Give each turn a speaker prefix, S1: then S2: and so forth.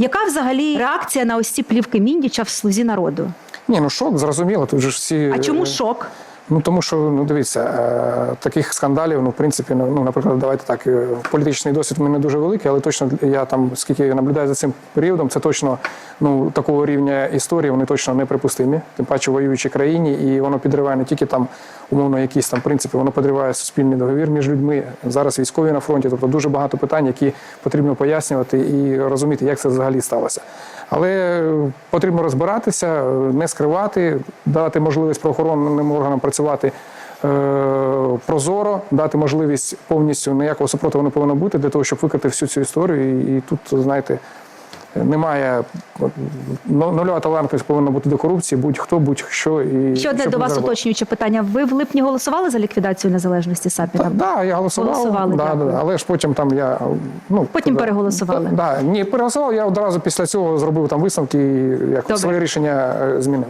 S1: Яка взагалі реакція на ось ці плівки Міндіча в слузі народу?
S2: Ні, ну шок, зрозуміло. Тут же ж всі.
S1: А чому
S2: е,
S1: шок?
S2: Ну тому що ну дивіться, е, таких скандалів, ну в принципі, ну ну, наприклад, давайте так. е, Політичний досвід у мене дуже великий, але точно я там, скільки наблюдаю за цим періодом, це точно ну такого рівня історії, вони точно неприпустимі. Тим паче в воюючій країні, і воно підриває не тільки там умовно якісь там принципи, воно підриває суспільний договір між людьми. Зараз військові на фронті, тобто дуже багато питань, які потрібно пояснювати і розуміти, як це взагалі сталося. Але потрібно розбиратися, не скривати, дати можливість правоохоронним органам працювати е, прозоро, дати можливість повністю ніякого супротиву не повинно бути для того, щоб викрити всю цю історію. І тут, знаєте, немає ну, нульова толерантність повинна бути до корупції, будь-хто, будь-що. І
S1: Ще одне до вас
S2: заробити.
S1: уточнююче питання. Ви в липні голосували за ліквідацію незалежності Сапіна?
S2: Так, да, я голосував,
S1: Голосували,
S2: да, да, але ж потім там я ну
S1: Потім
S2: туди,
S1: переголосували.
S2: Да, ні, переголосував. Я одразу після цього зробив там висновки і як
S1: Добре.
S2: своє рішення е, змінив.